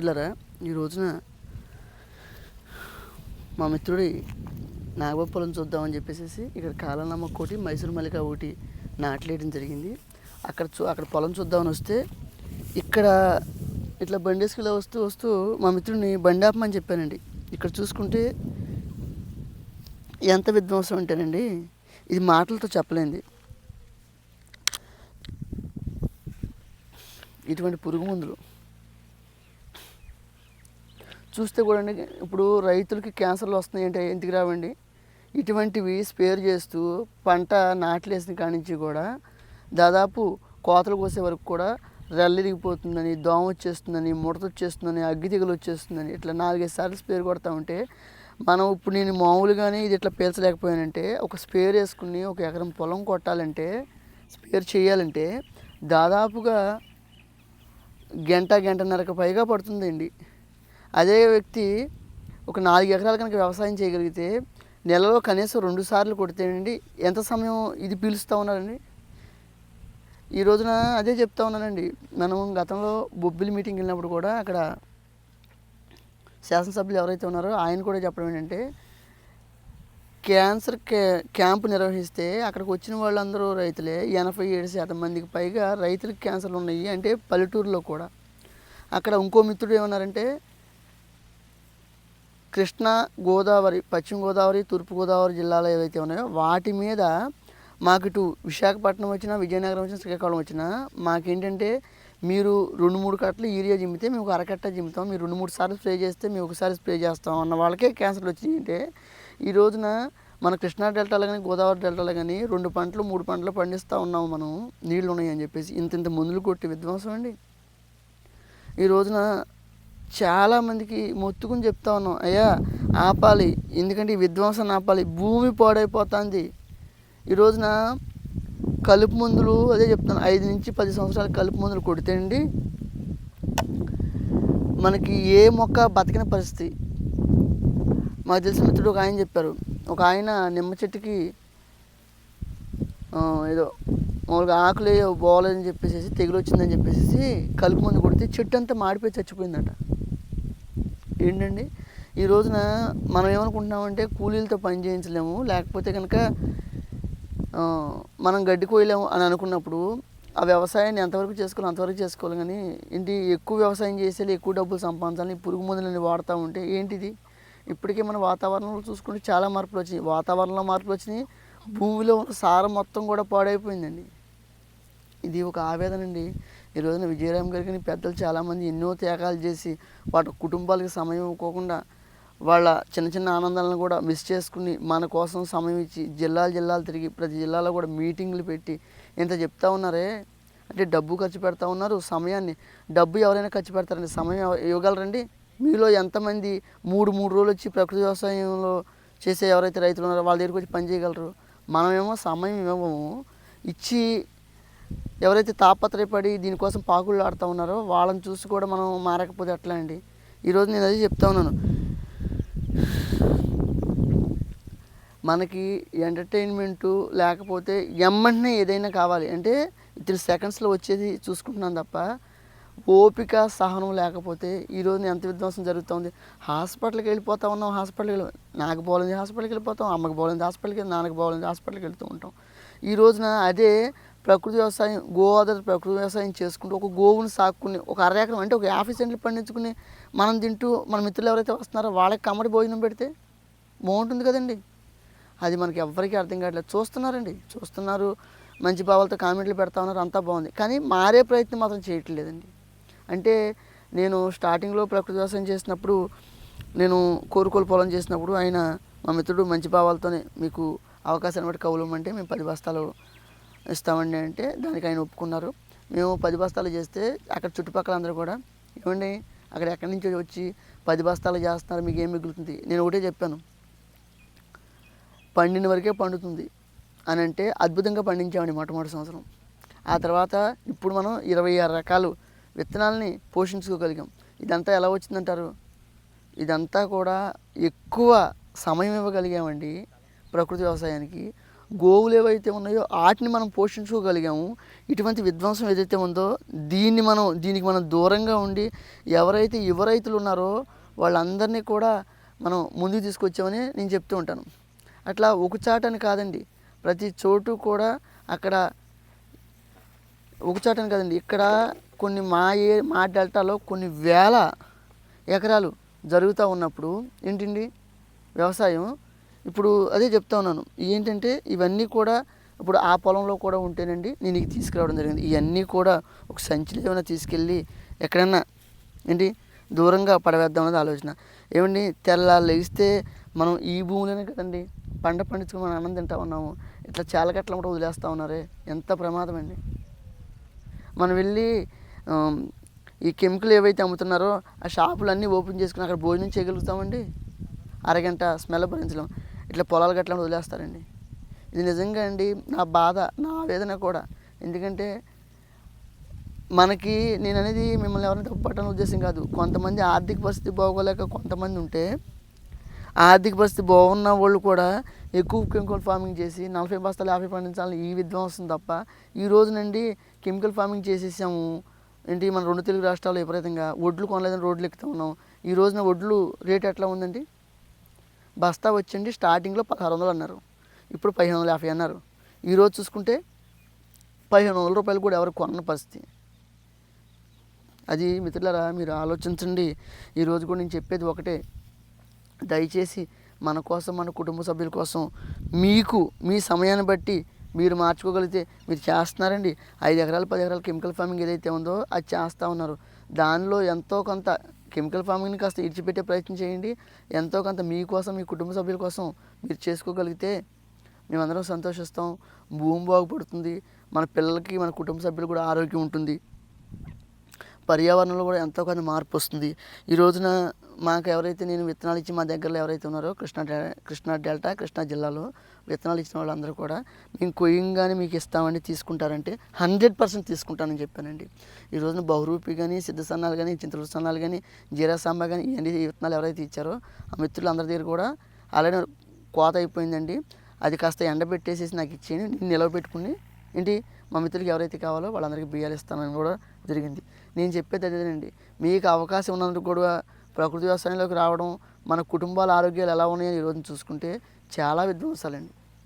మిత్రులరా ఈ రోజున మా మిత్రుడి నాగబాబు పొలం చూద్దామని చెప్పేసి ఇక్కడ కాలనమ్మ ఒకటి మైసూర్ మల్లిక ఒకటి నాట్లేయడం జరిగింది. అక్కడ చూ అక్కడ పొలం చూద్దామని వస్తే ఇక్కడ ఇట్లా బండి వేసుకెళ్ళి వస్తూ వస్తూ మా మిత్రుడిని బండి ఆపమని చెప్పానండి. ఇక్కడ చూసుకుంటే ఎంత విధ్వంసం అంటేనండి ఇది మాటలతో చెప్పలేంది. ఇటువంటి పురుగు మందులు చూస్తే కూడా ఇప్పుడు రైతులకి క్యాన్సర్లు వస్తున్నాయి అంటే ఎందుకు రావండి? ఇటువంటివి స్పేర్ చేస్తూ పంట నాట్లేసిన కానించి కూడా దాదాపు కోతలు కోసే వరకు కూడా రెల్లిరిగిపోతుందని దోమ వచ్చేస్తుందని ముడత వచ్చేస్తుందని అగ్గి తెగులు వచ్చేస్తుందని ఇట్లా నాలుగైదు సార్లు స్పేర్ కొడతా ఉంటే మనం ఇప్పుడు నేను మామూలుగానే ఇది ఇట్లా పీల్చలేకపోయానంటే ఒక స్పేర్ వేసుకుని ఒక ఎకరం పొలం కొట్టాలంటే స్పేర్ చేయాలంటే దాదాపుగా గంట గంటన్నరకు పైగా పడుతుందండి. అదే వ్యక్తి ఒక నాలుగు ఎకరాలు కనుక వ్యవసాయం చేయగలిగితే నెలలో కనీసం రెండు సార్లు కొడితేనండి ఎంత సమయం ఇది పీలుస్తూ ఉన్నారండి? ఈ రోజున అదే చెప్తా ఉన్నానండి. మనం గతంలో బొబ్బిలి మీటింగ్ వెళ్ళినప్పుడు కూడా అక్కడ శాసనసభ్యులు ఎవరైతే ఉన్నారో ఆయన కూడా చెప్పడం ఏంటంటే క్యాన్సర్ క్యా- క్యాంపు నిర్వహిస్తే అక్కడికి వచ్చిన వాళ్ళందరూ రైతులే ఎనభై ఏడు శాతం మందికి పైగా రైతులకు క్యాన్సర్లు ఉన్నాయి అంటే పల్లెటూరులో కూడా. అక్కడ ఇంకో మిత్రుడు ఏమన్నారంటే కృష్ణా గోదావరి పశ్చిమ గోదావరి తూర్పు గోదావరి జిల్లాలో ఏవైతే ఉన్నాయో వాటి మీద మాకు ఇటు విశాఖపట్నం వచ్చినా విజయనగరం వచ్చినా శ్రీకాకుళం వచ్చినా మాకేంటంటే మీరు రెండు మూడు కట్టలు యూరియా జిమ్మితే మేము ఒక అరకట్ట జిమ్ముతాం. మీరు రెండు మూడు సార్లు స్ప్రే చేస్తే మేము ఒకసారి స్ప్రే చేస్తాం అన్న వాళ్ళకే క్యాన్సర్లు వచ్చినాయి అంటే ఈ రోజున మన కృష్ణా డెల్టాలో కానీ గోదావరి డెల్టాలో కానీ రెండు పంటలు మూడు పంటలు పండిస్తూ ఉన్నాము మనం. నీళ్ళు ఉన్నాయని చెప్పేసి ఇంత ఇంత మందులు కొట్టి విధ్వంసం అండి. ఈ రోజున చాలామందికి మొత్తుకుని చెప్తా ఉన్నాం అయ్యా ఆపాలి ఎందుకంటే ఈ విధ్వంసాన్ని ఆపాలి భూమి పాడైపోతుంది. ఈ రోజున కలుపు మందులు అదే చెప్తాను ఐదు నుంచి పది సంవత్సరాలు కలుపు మందులు కొడితే అండి మనకి ఏ మొక్క బతికిన పరిస్థితి. మాకు తెలిసిన మిత్రుడు ఒక ఆయన చెప్పారు ఒక ఆయన నిమ్మ చెట్టుకి ఏదో మామూలుగా ఆకులు బాగోలేదని చెప్పేసి తెగులు వచ్చిందని చెప్పేసి కలుపు మందు కొడితే చెట్టు అంతా మాడిపోయి చచ్చిపోయిందట. ఏంటండి? ఈ రోజున మనం ఏమనుకుంటున్నామంటే కూలీలతో పని చేయించలేము. లేకపోతే కనుక మనం గడ్డి కోయలేము అని అనుకున్నప్పుడు ఆ వ్యవసాయాన్ని ఎంతవరకు చేసుకోవాలి అంతవరకు చేసుకోవాలి. కానీ ఏంటి ఎక్కువ వ్యవసాయం చేసేది ఎక్కువ డబ్బులు సంపాదించాలని పురుగు మందులని వాడుతూ ఉంటే ఏంటిది? ఇప్పటికే మన వాతావరణంలో చూసుకుంటే చాలా మార్పులు వచ్చినాయి. వాతావరణంలో మార్పులు వచ్చినాయి. భూమిలో ఉన్న సారం మొత్తం కూడా పాడైపోయిందండి. ఇది ఒక ఆవేదన అండి ఈ రోజున విజయరామ్ గారికి పెద్దలు చాలామంది ఎన్నో త్యాగాలు చేసి వాటి కుటుంబాలకు సమయం ఇవ్వకుండా వాళ్ళ చిన్న చిన్న ఆనందాలను కూడా మిస్ చేసుకుని మన కోసం సమయం ఇచ్చి జిల్లాలు జిల్లాలు తిరిగి ప్రతి జిల్లాలో కూడా మీటింగ్లు పెట్టి ఇంత చెప్తా ఉన్నారే? అంటే డబ్బు ఖర్చు పెడతా ఉన్నారు సమయాన్ని డబ్బు ఎవరైనా ఖర్చు పెడతారండి సమయం ఇవ్వగలరండి? మీలో ఎంతమంది మూడు మూడు రోజులు వచ్చి ప్రకృతి వ్యవసాయంలో చేసే ఎవరైతే రైతులు ఉన్నారో వాళ్ళ దగ్గరికి వచ్చి పని చేయగలరు? మనమేమో సమయం ఇవ్వము ఇచ్చి ఎవరైతే తాపత్రయపడి దీనికోసం పాకుళ్ళు ఆడుతూ ఉన్నారో వాళ్ళని చూసి కూడా మనం మారకపోతే ఎట్లా అండి ఈరోజు నేను అదే చెప్తా ఉన్నాను. మనకి ఎంటర్టైన్మెంటు లేకపోతే ఎమ్మంటనే ఏదైనా కావాలి. అంటే త్రీ సెకండ్స్లో వచ్చేది చూసుకుంటున్నాను తప్ప ఓపిక సహనం లేకపోతే ఈరోజు ఎంత విధ్వంసం జరుగుతుంది హాస్పిటల్కి వెళ్ళిపోతా ఉన్నాం హాస్పిటల్కి వెళ్ళి నాకు బాగోలేదు హాస్పిటల్కి వెళ్ళిపోతాం అమ్మకి బాగోలేదు హాస్పిటల్కి నాన్నకి బాగోలేదు హాస్పిటల్కి వెళ్తూ ఉంటాం. ఈ రోజున అదే ప్రకృతి వ్యవసాయం గో ఆధారిత ప్రకృతి వ్యవసాయం చేసుకుంటూ ఒక గోవుని సాక్కుని ఒక అర ఎకరం అంటే ఒక యాభై సెంట్లు పండించుకుని మనం తింటూ మన మిత్రులు ఎవరైతే వస్తున్నారో వాళ్ళకి కమ్మడి భోజనం పెడితే బాగుంటుంది కదండి. అది మనకి ఎవ్వరికీ అర్థం కావట్లేదు. చూస్తున్నారండి. చూస్తున్నారు. మంచి భావాలతో కామెంట్లు పెడతా ఉన్నారు. అంతా బాగుంది. కానీ మారే ప్రయత్నం మాత్రం చేయట్లేదండి. అంటే నేను స్టార్టింగ్లో ప్రకృతి వ్యవసాయం చేసినప్పుడు నేను కోరుకోలు పొలం చేసినప్పుడు ఆయన మా మిత్రుడు మంచి భావాలతోనే మీకు అవకాశాన్ని బట్టి కౌలమంటే మేము పది బస్తాలు ఇస్తామండి అంటే దానికి ఆయన ఒప్పుకున్నారు. మేము పది బస్తాలు చేస్తే అక్కడ చుట్టుపక్కల అందరూ కూడా ఏమండి అక్కడ ఎక్కడి నుంచి వచ్చి పది బస్తాలు చేస్తున్నారు? మీకు ఏం మిగులుతుంది? నేను ఒకటే చెప్పాను. పండిన వరకే పండుతుంది అని అంటే అద్భుతంగా పండించామండి మొట్టమొదటి సంవత్సరం. ఆ తర్వాత ఇప్పుడు మనం ఇరవై ఆరు రకాలు విత్తనాలని పోషించుకోగలిగాం. ఇదంతా ఎలా వచ్చిందంటారు? ఇదంతా కూడా ఎక్కువ సమయం ఇవ్వగలిగామండి ప్రకృతి వ్యవసాయానికి. గోవులు ఏవైతే ఉన్నాయో వాటిని మనం పోషించుకోగలిగాము. ఇటువంటి విధ్వంసం ఏదైతే ఉందో దీన్ని మనం దీనికి మనం దూరంగా ఉండి ఎవరైతే యువ రైతులు ఉన్నారో వాళ్ళందరినీ కూడా మనం ముందుకు తీసుకొచ్చామని నేను చెప్తూ ఉంటాను. అట్లా ఒక చాటని కాదండి ప్రతి చోటు కూడా అక్కడ ఒక చాటని కాదండి ఇక్కడ కొన్ని మా ఏ మా డెల్టాలో కొన్ని వేల ఎకరాలు జరుగుతూ ఉన్నప్పుడు ఏంటండి? వ్యవసాయం ఇప్పుడు అదే చెప్తా ఉన్నాను. ఏంటంటే ఇవన్నీ కూడా ఇప్పుడు ఆ పొలంలో కూడా ఉంటేనండి నేను ఇది తీసుకురావడం జరిగింది. ఇవన్నీ కూడా ఒక సంచిలో ఏమైనా తీసుకెళ్ళి ఎక్కడన్నా ఏంటి దూరంగా పడవేద్దాం అనేది ఆలోచన. ఏమండి తెల్ల లేస్తే మనం ఈ భూమిలోనే కదండి పంట పండించుకుని మనం అన్నం తింటా ఉన్నాము. ఇట్లా చాలా గట్ల కూడా వదిలేస్తూ ఉన్నారే. ఎంత ప్రమాదం అండి. మనం వెళ్ళి ఈ కెమికల్ ఏవైతే అమ్ముతున్నారో ఆ షాపులు అన్నీ ఓపెన్ చేసుకుని అక్కడ భోజనం చేయగలుగుతామండి? అరగంట స్మెల్ భరించలేం. ఇట్లా పొలాలు గట్ల వదిలేస్తారండి. ఇది నిజంగా అండి నా బాధ నా ఆవేదన కూడా. ఎందుకంటే మనకి నేను అనేది మిమ్మల్ని ఎవరైనా తప్పుపట్టడం ఉద్దేశం కాదు. కొంతమంది ఆర్థిక పరిస్థితి బాగోలేక కొంతమంది ఉంటే ఆర్థిక పరిస్థితి బాగున్న వాళ్ళు కూడా ఎక్కువ కెమికల్ ఫార్మింగ్ చేసి నలభై బస్తాలు యాభై పండించాలని ఈ విధ్వంసం తప్ప ఈ రోజునండి కెమికల్ ఫార్మింగ్ చేసేసాము. ఏంటి మన రెండు తెలుగు రాష్ట్రాల్లో విపరీతంగా ఒడ్లు కొనలేదని రోడ్లు ఎక్కుతూ ఉన్నాం ఈ రోజున ఒడ్లు రేట్ ఎట్లా ఉందండి? బస్తా వచ్చండి స్టార్టింగ్లో పదహారు వందలు అన్నారు. ఇప్పుడు పదిహేను వందల యాభై అన్నారు. ఈరోజు చూసుకుంటే పదిహేను వందల రూపాయలు కూడా ఎవరు కొనని పరిస్థితి. అది మిత్రులరా మీరు ఆలోచించండి. ఈరోజు కూడా నేను చెప్పేది ఒకటే. దయచేసి మన కోసం మన కుటుంబ సభ్యుల కోసం మీకు మీ సమయాన్ని బట్టి మీరు మార్చుకోగలిగితే మీరు చేస్తున్నారండి. ఐదు ఎకరాలు పది ఎకరాల కెమికల్ ఫార్మింగ్ ఏదైతే ఉందో అది చేస్తూ ఉన్నారు. దానిలో ఎంతో కొంత కెమికల్ ఫార్మింగ్ని కాస్త ఇడిచిపెట్టే ప్రయత్నం చేయండి. ఎంతో కొంత మీకోసం మీ కుటుంబ సభ్యుల కోసం మీరు చేసుకోగలిగితే మేమందరం సంతోషిస్తాం. భూమి బాగుపడుతుంది. మన పిల్లలకి మన కుటుంబ సభ్యులు కూడా ఆరోగ్యం ఉంటుంది. పర్యావరణంలో కూడా ఎంతో కొంత మార్పు వస్తుంది. ఈ రోజున మాకు ఎవరైతే నేను విత్తనాలు ఇచ్చి మా దగ్గరలో ఎవరైతే ఉన్నారో కృష్ణా డె- కృష్ణా డెల్టా కృష్ణా జిల్లాలో విత్తనాలు ఇచ్చిన వాళ్ళందరూ కూడా మేము కొయ్యంగానే మీకు ఇస్తామని తీసుకుంటారంటే హండ్రెడ్ పర్సెంట్ తీసుకుంటానని చెప్పానండి. ఈ రోజున బహురూపి కానీ సిద్ధ సన్నాలు కానీ చింతలు సన్నాలు కానీ జీరా సాంబ కానీ ఇవన్నీ విత్తనాలు ఎవరైతే ఇచ్చారో ఆ మిత్రులు అందరి దగ్గర కూడా అలానే కోత అయిపోయిందండి. అది కాస్త ఎండబెట్టేసేసి నాకు ఇచ్చేయండి. నేను నిలవబెట్టుకుని ఏంటి మా మిత్రులకి ఎవరైతే కావాలో వాళ్ళందరికీ బియ్యాలు ఇస్తానని కూడా జరిగింది. నేను చెప్పేది అదేనండి. మీకు అవకాశం ఉన్నందుకు కూడా ప్రకృతి వ్యవసాయంలోకి రావడం మన కుటుంబాల ఆరోగ్యాలు ఎలా ఉన్నాయో ఈరోజు చూసుకుంటే చాలా విధ్వంసాలండి.